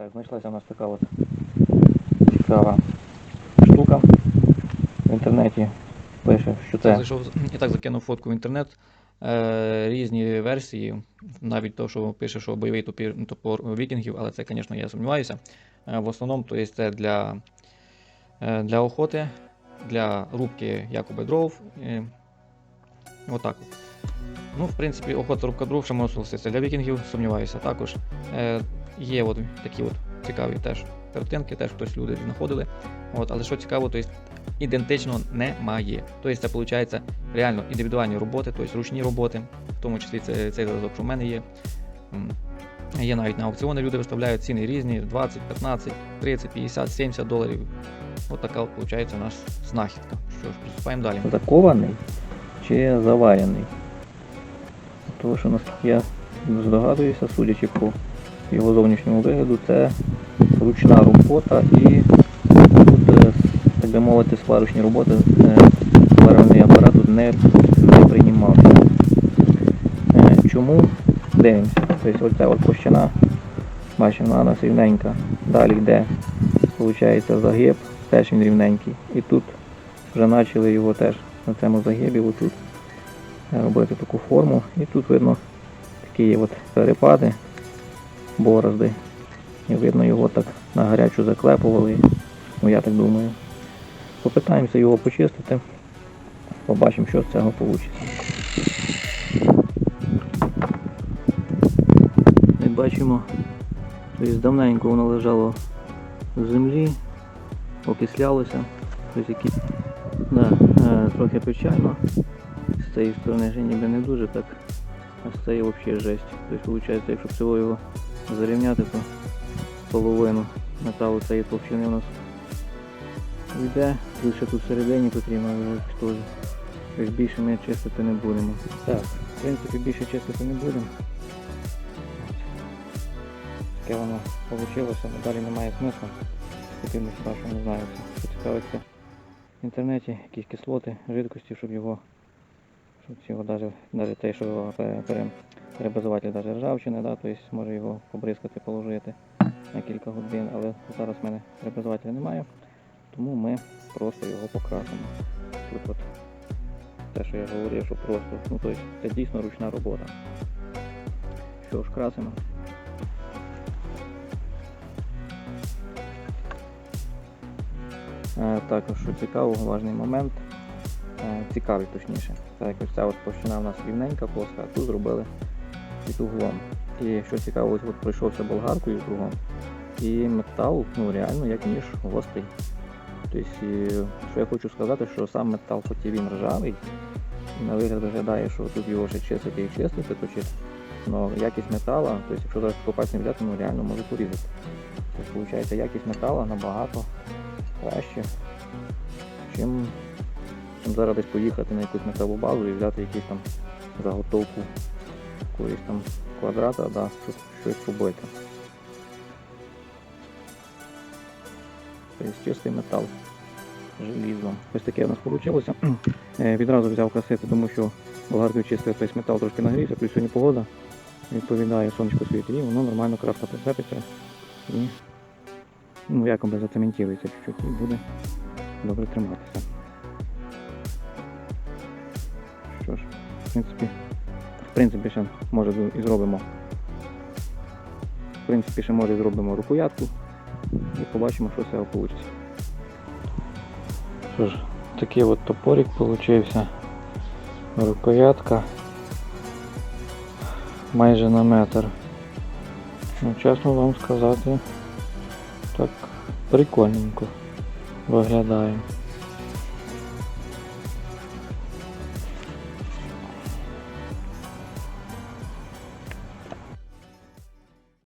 Так, знайшлася у нас така от цікава штука. В інтернеті пише, що це зайшов, і так закинув фотку в інтернет. Е, різні версії, навіть то, що пише, що бойовий топір, топор вікінгів, але це, звісно, я сумніваюся. Е, в основному, то є це для, е, для охоти, для рубки якоби дров. Е, отак. от. Ну, в принципі, охота рубка дров ще можна согласитися. Для вікінгів сумніваюся також. Е, є от такі от цікаві теж картинки, теж хтось люди знаходили. От, але що цікаво, то є ідентично немає. Тобто це виходить реально індивідуальні роботи, тобто ручні роботи, в тому числі це, цей зразок, що в мене є. Є навіть на аукціони люди виставляють ціни різні: 20, 15, 30, 50, 70 доларів. От така от виходить у нас знахідка. Що ж, приступаємо далі. закований чи заварений. Тому що, наскільки я здогадуюся, судячи по його зовнішньому вигляду, це ручна робота і тут, е, так би мовити, сварочні роботи е, апарат тут не, не приймався. Е, Чому? Дивимося. Тобто оця от площина, бачимо, вона рівненька. Далі йде, виходить, загиб, теж він рівненький. І тут вже почали його теж на цьому загибі отут робити таку форму. І тут видно такі от перепади, борозди. І видно його так на гарячу заклепували. Ну я так думаю. Попитаємося його почистити. Побачимо, що з цього вийде. Як бачимо, тобто давненько воно лежало в землі, окислялося. Тобто які... да, е, трохи печально. З цієї сторони вже ніби не дуже так, а з цієї взагалі жесть. Тобто виходить, якщо всього його зарівняти, то половину металу цієї товщини у нас йде. Тут ще тут всередині потрібно теж. Тобто більше ми чистити не будемо. Так, в принципі більше чистити не будемо. Таке воно вийшло, далі немає смислу. Потрібно хіба не знаю, це цікавиться в інтернеті, якісь кислоти, жидкості, щоб його, його даже, даже те, що пере, пере, даже ржавчини, да, тобто може його побризкати, положити на кілька годин, але зараз в мене перебазувателя немає, тому ми просто його покрасимо. Тут от те, що я говорив, що просто, ну тобто це дійсно ручна робота. Що ж, красимо. Також що цікаво, важний момент, е, цікавий точніше. Це якось ця от площина у нас рівненька плоска, а тут зробили під углом. І що цікаво, ось от пройшовся болгаркою кругом. І метал ну, реально як ніж гострий. Тобто, що я хочу сказати, що сам метал, хоч і він ржавий, на вигляд виглядає, що тут його ще чистити і чистити, точити. Но якість метала, тобто якщо зараз попасть не взяти, ну реально може порізати. Тобто, виходить, якість метала набагато краще, чим, чим зараз десь поїхати на якусь металу базу і взяти якусь там заготовку якоїсь там квадрата, да, щоб щось робити. Тобто чистий метал желізом. Ось таке у нас вийшло. Е, Відразу взяв красити, тому що болгаркою чистив цей метал трошки нагрівся, плюс сьогодні погода відповідає, сонечко світить, і воно нормально краска прицепиться і ну, якоби зацементується чуть-чуть і буде добре триматися. Що ж, в принципі, в принципі, ще може і зробимо. В принципі, ще може і зробимо рукоятку і побачимо, що з цього вийде. Що ж, такий от топорик получився. Рукоятка майже на метр. Ну, чесно вам сказати, так прикольненько виглядає.